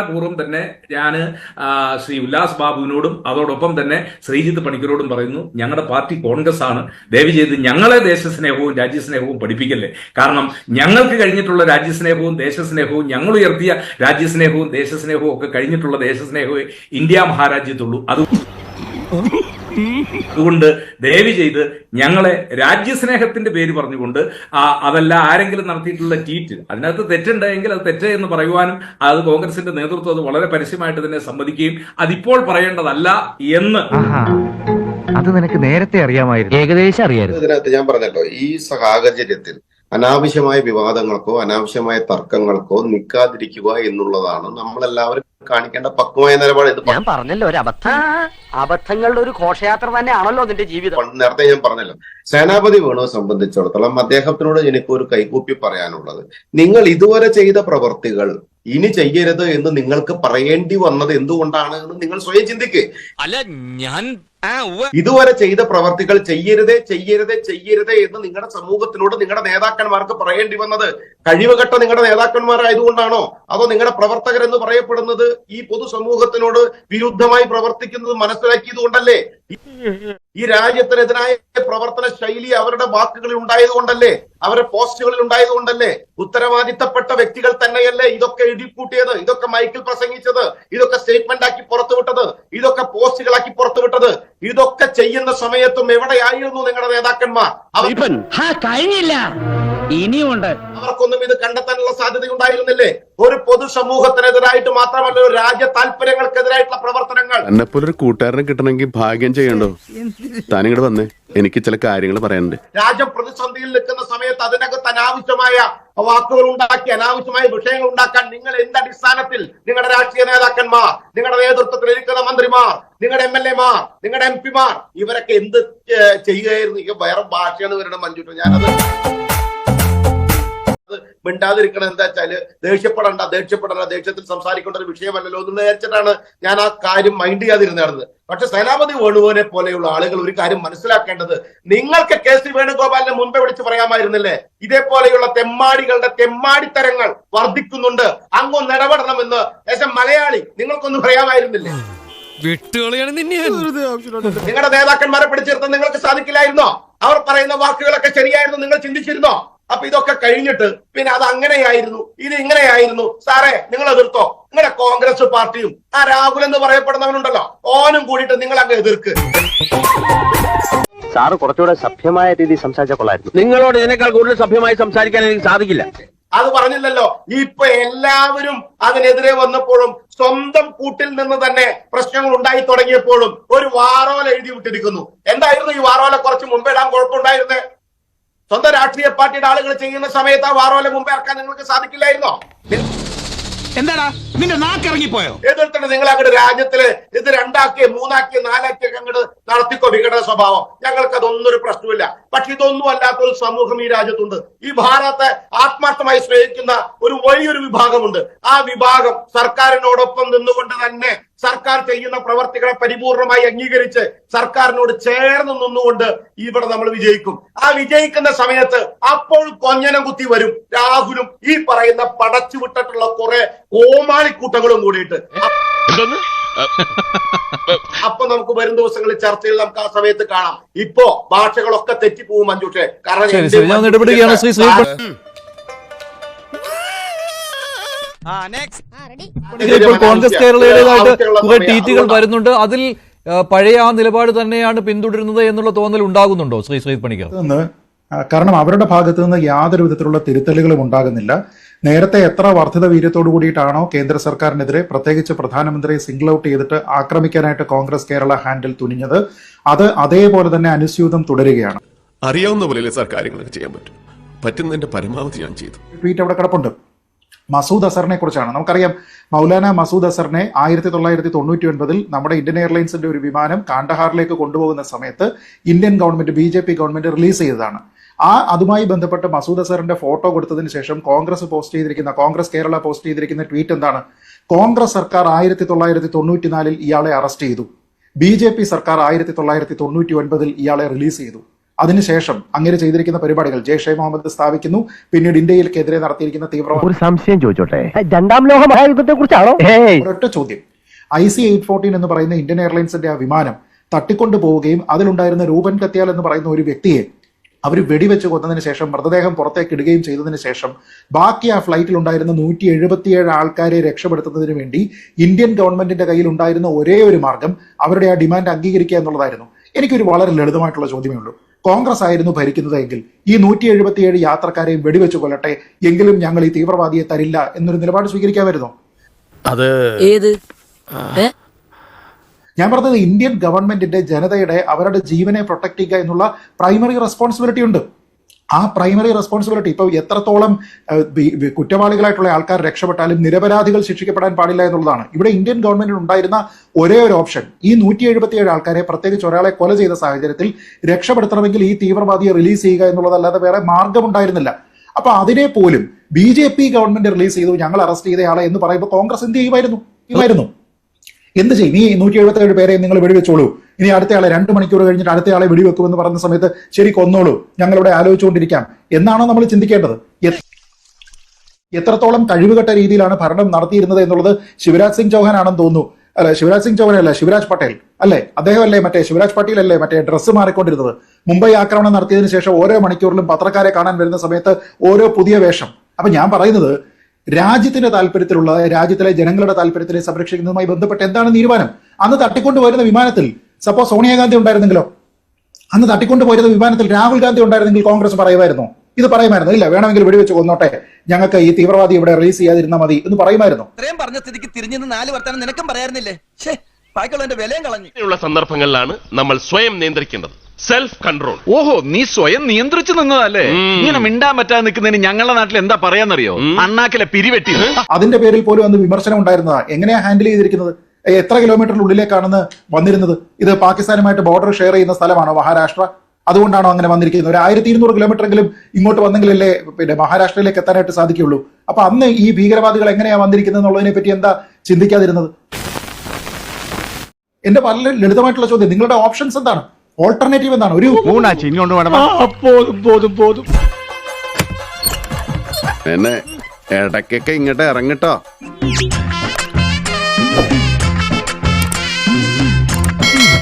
പൂർവം തന്നെ ഞാൻ ശ്രീ ഉല്ലാസ് ബാബുവിനോടും അതോടൊപ്പം തന്നെ ശ്രീജിത്ത് പണിക്കരോടും പറയുന്നു ഞങ്ങളുടെ പാർട്ടി കോൺഗ്രസ് ആണ് ദയവ് ചെയ്ത് ഞങ്ങളെ ദേശസ്നേഹവും രാജ്യസ്നേഹവും പഠിപ്പിക്കല്ലേ. കാരണം ഞങ്ങൾക്ക് കഴിഞ്ഞിട്ടുള്ള രാജ്യസ്നേഹവും ദേശസ്നേഹവും ഞങ്ങൾ ഉയർത്തിയ രാജ്യസ്നേഹവും ദേശസ്നേഹവും ഒക്കെ കഴിഞ്ഞിട്ടുള്ള ദേശസ്നേഹവും ഇന്ത്യ മഹാരാജ്യത്തുള്ളൂ. അത് അതുകൊണ്ട് ദയവ് ചെയ്ത് ഞങ്ങളെ രാജ്യസ്നേഹത്തിന്റെ പേര് പറഞ്ഞുകൊണ്ട് ആ, അതല്ല ആരെങ്കിലും നടത്തിയിട്ടുള്ള ട്വീറ്റ് അതിനകത്ത് തെറ്റുണ്ടെങ്കിൽ അത് തെറ്റ് എന്ന് പറയുവാനും അത് കോൺഗ്രസിന്റെ നേതൃത്വം അത് വളരെ പരസ്യമായിട്ട് തന്നെ സമ്മതിക്കുകയും അതിപ്പോൾ പറയേണ്ടതല്ല എന്ന്. അത് നിനക്ക് നേരത്തെ അറിയാമായിരുന്നു. ഏകദേശം അറിയാമായിരുന്നു ഇതിനകത്ത് ഞാൻ പറഞ്ഞല്ലോ ഈ സാഹചര്യത്തിൽ അനാവശ്യമായ വിവാദങ്ങൾക്കോ അനാവശ്യമായ തർക്കങ്ങൾക്കോ നിൽക്കാതിരിക്കുക എന്നുള്ളതാണ് നമ്മളെല്ലാവരും കാണിക്കേണ്ട പക്വമായ നിലപാട് ഇത് ഞാൻ പറഞ്ഞല്ലോ ഒരു അബദ്ധം. അബദ്ധങ്ങളുടെ ഒരു ഘോഷയാത്ര തന്നെയാണല്ലോ നിന്റെ ജീവിതം. നേരത്തെ ഞാൻ പറഞ്ഞല്ലോ. സേനാപതി വേണുവെ സംബന്ധിച്ചിടത്തോളം അദ്ദേഹത്തിനോട് എനിക്ക് ഒരു കൈകൂപ്പി പറയാനുള്ളത്. നിങ്ങൾ ഇതുവരെ ചെയ്ത പ്രവർത്തികൾ ഇനി ചെയ്യരുത് എന്ന് നിങ്ങൾക്ക് പറയേണ്ടി വന്നത് എന്തുകൊണ്ടാണ് എന്ന് നിങ്ങൾ സ്വയം ചിന്തിക്ക്. അല്ല ഞാൻ ഇതുവരെ ചെയ്ത പ്രവർത്തികൾ ചെയ്യരുതേ ചെയ്യരുതേ ചെയ്യരുതേ എന്ന് നിങ്ങളുടെ സമൂഹത്തിനോട് നിങ്ങളുടെ നേതാക്കന്മാർക്ക് പറയേണ്ടി വന്നത്. കഴിവുകെട്ട നിങ്ങളുടെ നേതാക്കന്മാരായതുകൊണ്ടാണോ? അതോ നിങ്ങളുടെ പ്രവർത്തകരെന്ന് പറയപ്പെടുന്നത് ഈ പൊതുസമൂഹത്തിനോട് വിരുദ്ധമായി പ്രവർത്തിക്കുന്നത് മനസ്സിലാക്കിയത് കൊണ്ടല്ലേ ഈ രാജ്യത്തിനെതിരായ പ്രവർത്തന ശൈലി അവരുടെ വാക്കുകളിൽ ഉണ്ടായത് കൊണ്ടല്ലേ അവരുടെ പോസ്റ്റുകളിൽ ഉണ്ടായത് കൊണ്ടല്ലേ ഉത്തരവാദിത്തപ്പെട്ട വ്യക്തികൾ തന്നെയല്ലേ ഇതൊക്കെ എഴുതിക്കൂട്ടിയത് ഇതൊക്കെ മൈക്കിൽ പ്രസംഗിച്ചത് ഇതൊക്കെ സ്റ്റേറ്റ്മെന്റ് ആക്കി പുറത്തുവിട്ടത് ഇതൊക്കെ പോസ്റ്റുകളാക്കി പുറത്തുവിട്ടത്? ഇതൊക്കെ ചെയ്യുന്ന സമയത്തും എവിടെയായിരുന്നു നിങ്ങളുടെ നേതാക്കന്മാർ? കഴിഞ്ഞില്ല. ഇനിയുണ്ട്. അവർക്കൊന്നും ഇത് കണ്ടെത്താനുള്ള സാധ്യത ഉണ്ടായിരുന്നില്ലേ ഒരു പൊതുസമൂഹത്തിനെതിരായിട്ട് മാത്രമല്ല ഒരു രാജ്യ താല്പര്യങ്ങൾക്കെതിരായിട്ടുള്ള പ്രവർത്തനങ്ങൾ. എന്നെപ്പോലൊരു കൂട്ടുകാരനെ കിട്ടണമെങ്കിൽ ഭാഗ്യം ചെയ്യണ്ടോ? താനിങ്ങോട്ട് വന്നേ. എനിക്ക് ചില കാര്യങ്ങൾ പറയാനുണ്ട്. രാജ്യം പ്രതിസന്ധിയിൽ നിൽക്കുന്ന സമയത്ത് അതിനകത്ത് അനാവശ്യമായ വാക്കുകൾ ഉണ്ടാക്കി അനാവശ്യമായ വിഷയങ്ങൾ ഉണ്ടാക്കാൻ നിങ്ങൾ എന്ത് അടിസ്ഥാനത്തിൽ നിങ്ങളുടെ രാഷ്ട്രീയ നേതാക്കന്മാർ നിങ്ങളുടെ നേതൃത്വത്തിൽ ഇരിക്കുന്ന മന്ത്രിമാർ നിങ്ങളുടെ എം എൽ എമാർ നിങ്ങളുടെ എം പിമാർ ഇവരൊക്കെ എന്ത് ചെയ്യുകയായിരുന്നു? വേറെ ഭാഷയാണ് ഇവരുടെ മഞ്ജുട്ട് ഞാനത് അത് മിണ്ടാതിരിക്കണം. എന്താ വെച്ചാൽ ദേഷ്യപ്പെടണ്ട ദേഷ്യപ്പെടണ്ട ദേഷ്യത്തിൽ സംസാരിക്കേണ്ട ഒരു വിഷയമല്ലല്ലോ എന്ന് വിചാരിച്ചിട്ടാണ് ഞാൻ ആ കാര്യം മൈൻഡ് ചെയ്യാതിരുന്നത് പക്ഷെ സേനാപതി വേണുവിനെ പോലെയുള്ള ആളുകൾ ഒരു കാര്യം മനസ്സിലാക്കേണ്ടത് നിങ്ങൾക്ക് കെ സി വേണുഗോപാലിനെ മുൻപേ വിളിച്ച് പറയാമായിരുന്നില്ലേ? ഇതേപോലെയുള്ള തെമ്മാടികളുടെ തെമ്മാടിത്തരങ്ങൾ വർദ്ധിക്കുന്നുണ്ട്. അങ്ങൊന്ന് ഇടപെടണമെന്ന് ഏശം മലയാളി നിങ്ങൾക്കൊന്ന് പറയാമായിരുന്നില്ലേ? നിങ്ങളുടെ നേതാക്കന്മാരെ പിടിച്ചിരുത്താൻ നിങ്ങൾക്ക് സാധിക്കില്ലായിരുന്നോ? അവർ പറയുന്ന വാക്കുകളൊക്കെ ശരിയായിരുന്നു നിങ്ങൾ ചിന്തിച്ചിരുന്നോ? അപ്പൊ ഇതൊക്കെ കഴിഞ്ഞിട്ട് പിന്നെ അത് അങ്ങനെയായിരുന്നു ഇത് ഇങ്ങനെയായിരുന്നു. സാറേ നിങ്ങൾ എതിർത്തോ? നിങ്ങളുടെ കോൺഗ്രസ് പാർട്ടിയും ആ രാഹുൽ എന്ന് പറയപ്പെടുന്നവനുണ്ടല്ലോ. ഓനും കൂടിയിട്ട് നിങ്ങൾ അങ്ങ് എതിർക്ക്. സാറ് കുറച്ചുകൂടെ സഭ്യമായ രീതിയിൽ സംസാരിച്ച കൊള്ളായിരുന്നു നിങ്ങളോട് ഇതിനേക്കാൾ കൂടുതൽ സഭ്യമായി സംസാരിക്കാൻ എനിക്ക് സാധിക്കില്ല. അത് പറഞ്ഞില്ലല്ലോ. ഇപ്പൊ എല്ലാവരും അതിനെതിരെ വന്നപ്പോഴും സ്വന്തം കൂട്ടിൽ നിന്ന് തന്നെ പ്രശ്നങ്ങൾ ഉണ്ടായി തുടങ്ങിയപ്പോഴും ഒരു വാറോല എഴുതി വിട്ടിരിക്കുന്നു. എന്തായിരുന്നു ഈ വാറോല? കുറച്ച് മുമ്പേ ഇടാൻ കുഴപ്പമുണ്ടായിരുന്നേ? സ്വന്തം രാഷ്ട്രീയ പാർട്ടിയുടെ ആളുകൾ ചെയ്യുന്ന സമയത്ത് ആ വാറോലെ മുമ്പേ ഇറക്കാൻ നിങ്ങൾക്ക് സാധിക്കില്ലായിരുന്നോ? എന്താടാ? നിന്റെ നാക്കിറങ്ങിപ്പോയോ എതിർത്തിട്ട് നിങ്ങൾ അങ്ങോട്ട് രാജ്യത്തിൽ ഇത് രണ്ടാക്കി മൂന്നാക്കി നാലാക്കി അങ്ങോട്ട് നടത്തിക്കോ വിഘടന സ്വഭാവം? ഞങ്ങൾക്ക് അതൊന്നും ഒരു പ്രശ്നമില്ല പക്ഷെ ഇതൊന്നും അല്ലാത്ത ഒരു സമൂഹം ഈ രാജ്യത്തുണ്ട്. ഈ ഭാരതത്തെ ആത്മാർത്ഥമായി സ്നേഹിക്കുന്ന ഒരു വലിയൊരു വിഭാഗമുണ്ട്. ആ വിഭാഗം സർക്കാരിനോടൊപ്പം നിന്നുകൊണ്ട് തന്നെ സർക്കാർ ചെയ്യുന്ന പ്രവർത്തികളെ പരിപൂർണമായി അംഗീകരിച്ച് സർക്കാരിനോട് ചേർന്ന് നിന്നുകൊണ്ട് ഇവിടെ നമ്മൾ വിജയിക്കും. ആ വിജയിക്കുന്ന സമയത്ത് അപ്പോൾ കൊഞ്ഞനം കുത്തി വരും. രാഹുലും ഈ പറയുന്ന പടച്ചു വിട്ടിട്ടുള്ള കുറെ കോമാളിക്കൂട്ടങ്ങളും കൂടിയിട്ട്. അപ്പൊ നമുക്ക് വരും ദിവസങ്ങളിൽ ചർച്ചയിൽ നമുക്ക് ആ സമയത്ത് കാണാം. ഇപ്പോ ഭാഷകളൊക്കെ തെറ്റിപ്പോവും മഞ്ജുഷെ. കാരണം ഇപ്പോൾ കോൺഗ്രസ് കേരളയുടേതായിട്ട് കുറെ ട്വീറ്റുകൾ വരുന്നുണ്ട്. അതിൽ പഴയ ആ നിലപാട് തന്നെയാണ് പിന്തുടരുന്നത് എന്നുള്ള തോന്നൽ ഉണ്ടാകുന്നുണ്ടോ ശ്രീ ശ്രീ പണിക്കർ? കാരണം അവരുടെ ഭാഗത്ത് നിന്ന് യാതൊരു വിധത്തിലുള്ള തിരുത്തലുകളും ഉണ്ടാകുന്നില്ല. നേരത്തെ എത്ര വർദ്ധിത വീര്യത്തോടു കൂടിയിട്ടാണോ കേന്ദ്ര സർക്കാരിനെതിരെ പ്രത്യേകിച്ച് പ്രധാനമന്ത്രിയെ സിംഗിൾ ഔട്ട് ചെയ്തിട്ട് ആക്രമിക്കാനായിട്ട് കോൺഗ്രസ് കേരള ഹാൻഡിൽ തുനിഞ്ഞത്? അത് അതേപോലെ തന്നെ അനുസ്യൂതം തുടരുകയാണ്. അറിയാവുന്ന പോലെ സാർ കാര്യങ്ങളൊക്കെ ചെയ്യാൻ പറ്റും? പറ്റുന്നതിന്റെ പരമാവധി ഞാൻ ചെയ്തു. ട്വീറ്റ് അവിടെ കിടപ്പുണ്ട്. മസൂദ് അസറിനെ കുറിച്ചാണ്. നമുക്കറിയാം മൗലാന മസൂദ് അസറിനെ ആയിരത്തി തൊള്ളായിരത്തി തൊണ്ണൂറ്റി ഒൻപതിൽ നമ്മുടെ ഇന്ത്യൻ എയർലൈൻസിന്റെ ഒരു വിമാനം കാണ്ടഹാറിലേക്ക് കൊണ്ടുപോകുന്ന സമയത്ത് Indian government B J P government release ചെയ്തതാണ്. ആ അതുമായി ബന്ധപ്പെട്ട് മസൂദ് അസറിന്റെ ഫോട്ടോ കൊടുത്തതിന് ശേഷം കോൺഗ്രസ് പോസ്റ്റ് ചെയ്തിരിക്കുന്ന കോൺഗ്രസ് കേരള പോസ്റ്റ് ചെയ്തിരിക്കുന്ന ട്വീറ്റ് എന്താണ്? കോൺഗ്രസ് സർക്കാർ ആയിരത്തി തൊള്ളായിരത്തി തൊണ്ണൂറ്റിനാലിൽ ഇയാളെ അറസ്റ്റ് ചെയ്തു. ബി ജെ പി സർക്കാർ ആയിരത്തി തൊള്ളായിരത്തി തൊണ്ണൂറ്റി ഒൻപതിൽ ഇയാളെ റിലീസ് ചെയ്തു. അതിനുശേഷം അങ്ങനെ ചെയ്തിരിക്കുന്ന പരിപാടികൾ ജെയ്ഷെ മുഹമ്മദ് സ്ഥാപിക്കുന്നു. പിന്നീട് ഇന്ത്യയിൽക്കെതിരെ നടത്തിയിരിക്കുന്ന തീവ്രവാദ ഒരു സംശയം ചോദിച്ചോട്ടെ? രണ്ടാം ലോക മഹായുദ്ധത്തെ കുറിച്ചാണോ ഒരൊറ്റ ചോദ്യം. ഐ സി എയ്റ്റ് ഫോർട്ടീൻ എന്ന് പറയുന്ന ഇന്ത്യൻ എയർലൈൻസിന്റെ ആ വിമാനം തട്ടിക്കൊണ്ടു പോവുകയും അതിലുണ്ടായിരുന്ന രൂപൻ കത്തിയാൽ എന്ന് പറയുന്ന ഒരു വ്യക്തിയെ അവർ വെടിവെച്ച് കൊന്നതിന് ശേഷം മൃതദേഹം പുറത്തേക്ക് ഇടുകയും ചെയ്തതിന് ശേഷം ബാക്കി ആ ഫ്ലൈറ്റിൽ ഉണ്ടായിരുന്ന നൂറ്റി എഴുപത്തിയേഴ് ആൾക്കാരെ രക്ഷപ്പെടുത്തുന്നതിന് വേണ്ടി ഇന്ത്യൻ ഗവൺമെന്റിന്റെ കയ്യിൽ ഉണ്ടായിരുന്ന ഒരേ ഒരു മാർഗം അവരുടെ ആ ഡിമാൻഡ് അംഗീകരിക്കുക എന്നുള്ളതായിരുന്നു. എനിക്കൊരു വളരെ ലളിതമായിട്ടുള്ള ചോദ്യമേ ഉള്ളൂ. കോൺഗ്രസ് ആയിരുന്നു ഭരിക്കുന്നതെങ്കിൽ ഈ നൂറ്റി എഴുപത്തിയേഴ് യാത്രക്കാരെയും വെടിവെച്ച് കൊല്ലട്ടെ എങ്കിലും ഞങ്ങൾ ഈ തീവ്രവാദിയെ തരില്ല എന്നൊരു നിലപാട് സ്വീകരിക്കാമായിരുന്നു? അത് ഏത്? ഞാൻ പറഞ്ഞത് ഇന്ത്യൻ ഗവൺമെന്റിന്റെ ജനതയുടെ അവരുടെ ജീവനെ പ്രൊട്ടക്ട് ചെയ്യുക എന്നുള്ള പ്രൈമറി റെസ്പോൺസിബിലിറ്റി ഉണ്ട്. ആ പ്രൈമറി റെസ്പോൺസിബിലിറ്റി ഇപ്പോൾ എത്രത്തോളം കുറ്റവാളികളായിട്ടുള്ള ആൾക്കാർ രക്ഷപ്പെട്ടാലും നിരപരാധികൾ ശിക്ഷിക്കപ്പെടാൻ പാടില്ല എന്നുള്ളതാണ്. ഇവിടെ ഇന്ത്യൻ ഗവൺമെന്റിന് ഉണ്ടായിരുന്ന ഒരേ ഒരു ഓപ്ഷൻ ഈ നൂറ്റി എഴുപത്തിയേഴ് ആൾക്കാരെ പ്രത്യേകിച്ച് ഒരാളെ കൊല ചെയ്ത സാഹചര്യത്തിൽ രക്ഷപ്പെടുത്തണമെങ്കിൽ ഈ തീവ്രവാദിയെ റിലീസ് ചെയ്യുക എന്നുള്ളതല്ലാതെ വേറെ മാർഗമുണ്ടായിരുന്നില്ല. അപ്പൊ അതിനെ പോലും B J P government release ചെയ്തു ഞങ്ങൾ അറസ്റ്റ് ചെയ്തയാളെ എന്ന് പറയുമ്പോൾ കോൺഗ്രസ് എന്ത് ചെയ്യുമായിരുന്നു? ചെയ്യുമായിരുന്നു. എന്ത് ചെയ്യും? ഈ നൂറ്റി എഴുപത്തേഴ് പേരെ നിങ്ങൾ വെടിവെച്ചോളൂ. ഇനി അടുത്തയാളെ രണ്ട് മണിക്കൂർ കഴിഞ്ഞിട്ട് അടുത്തയാളെ വെടിവെക്കുമെന്ന് പറഞ്ഞ സമയത്ത് ശരി കൊന്നോളൂ. ഞങ്ങളിവിടെ ആലോചിച്ചുകൊണ്ടിരിക്കാം. എന്നാണോ നമ്മൾ ചിന്തിക്കേണ്ടത്? എത്രത്തോളം കഴിവുകെട്ട രീതിയിലാണ് ഭരണം നടത്തിയിരുന്നത് എന്നുള്ളത് ശിവരാജ് സിംഗ് ചൗഹാൻ ആണെന്ന് തോന്നുന്നു. അല്ല ശിവരാജ് സിംഗ് ചൗഹാൻ അല്ല ശിവരാജ് പട്ടേൽ. അല്ലേ? അദ്ദേഹമല്ലേ മറ്റേ? ശിവരാജ് പട്ടേൽ അല്ലേ മറ്റേ ഡ്രസ്സ് മാറിക്കൊണ്ടിരുന്നത്? മുംബൈ ആക്രമണം നടത്തിയതിനു ശേഷം ഓരോ മണിക്കൂറിലും പത്രക്കാരെ കാണാൻ വരുന്ന സമയത്ത് ഓരോ പുതിയ വേഷം. അപ്പൊ ഞാൻ പറയുന്നത് രാജ്യത്തിന്റെ താല്പര്യത്തിലുള്ള രാജ്യത്തിലെ ജനങ്ങളുടെ താല്പര്യത്തിനെ സംരക്ഷിക്കുന്നതുമായി ബന്ധപ്പെട്ട് എന്താണ് തീരുമാനം? അന്ന് തട്ടിക്കൊണ്ട് വരുന്ന വിമാനത്തിൽ സപ്പോസ് സോണിയാഗാന്ധി ഉണ്ടായിരുന്നെങ്കിലോ? അന്ന് തട്ടിക്കൊണ്ട് പോയിരുന്ന വിമാനത്തിൽ രാഹുൽ ഗാന്ധി ഉണ്ടായിരുന്നെങ്കിൽ കോൺഗ്രസ് പറയുമായിരുന്നു? ഇത് പറയുമായിരുന്നു. ഇല്ല വേണമെങ്കിൽ വെടിവെച്ച് കൊന്നോട്ടെ. ഞങ്ങൾക്ക് ഈ തീവ്രവാദി ഇവിടെ റിലീസ് ചെയ്യാതിരുന്ന മതി എന്ന് പറയുമായിരുന്നു. ഇത്രയും പറഞ്ഞ സ്ഥിതിക്ക് തിരിഞ്ഞു നാല് വർത്താനം നിനക്കും പറയാറുന്നില്ലേ? ബാക്കിയുള്ള സന്ദർഭങ്ങളിലാണ് നമ്മൾ സ്വയം നിയന്ത്രിക്കേണ്ടത്. സെൽഫ് കൺട്രോൾ ഓഹോ നീ സ്വയം നിയന്ത്രിച്ചു നിന്നതല്ലേ? ഇങ്ങനെ മിണ്ടാൻ പറ്റാതെ നിൽക്കുന്നതിന് ഞങ്ങളുടെ നാട്ടിൽ എന്താ പറയാന്നറിയോ? അണ്ണാക്കിലെ പിരിവെട്ടി. അതിന്റെ പേരിൽ പോലും അന്ന് വിമർശനം ഉണ്ടായിരുന്നതാ. എങ്ങനെയാ ഹാൻഡിൽ ചെയ്തിരിക്കുന്നത്? എത്ര കിലോമീറ്ററിനുള്ളിലേക്കാണെന്ന് വന്നിരുന്നത്? ഇത് പാകിസ്ഥാനുമായിട്ട് ബോർഡർ ഷെയർ ചെയ്യുന്ന സ്ഥലമാണോ മഹാരാഷ്ട്ര? അതുകൊണ്ടാണോ അങ്ങനെ വന്നിരിക്കുന്നത്? ഒരു ആയിരത്തി ഇരുന്നൂറ് കിലോമീറ്ററെങ്കിലും ഇങ്ങോട്ട് വന്നെങ്കിലല്ലേ പിന്നെ മഹാരാഷ്ട്രയിലേക്ക് എത്താനായിട്ട് സാധിക്കുള്ളൂ അപ്പൊ അന്ന് ഈ ഭീകരവാദികൾ എങ്ങനെയാ വന്നിരിക്കുന്നത് എന്നുള്ളതിനെ പറ്റി എന്താ ചിന്തിക്കാതിരുന്നത്? എന്റെ വളരെ ലളിതമായിട്ടുള്ള ചോദ്യം. നിങ്ങളുടെ ഓപ്ഷൻസ് എന്താണ്? ഓൾട്ടർനേറ്റീവ് എന്താണ്? ഒരു മൂന്നാച്ചി ഇങ്ങോട്ട് വേണം. പോതും പോതും പോതും. എന്നെ ഇടയ്ക്കൊക്കെ ഇങ്ങോട്ട് ഇറങ്ങിട്ടോ.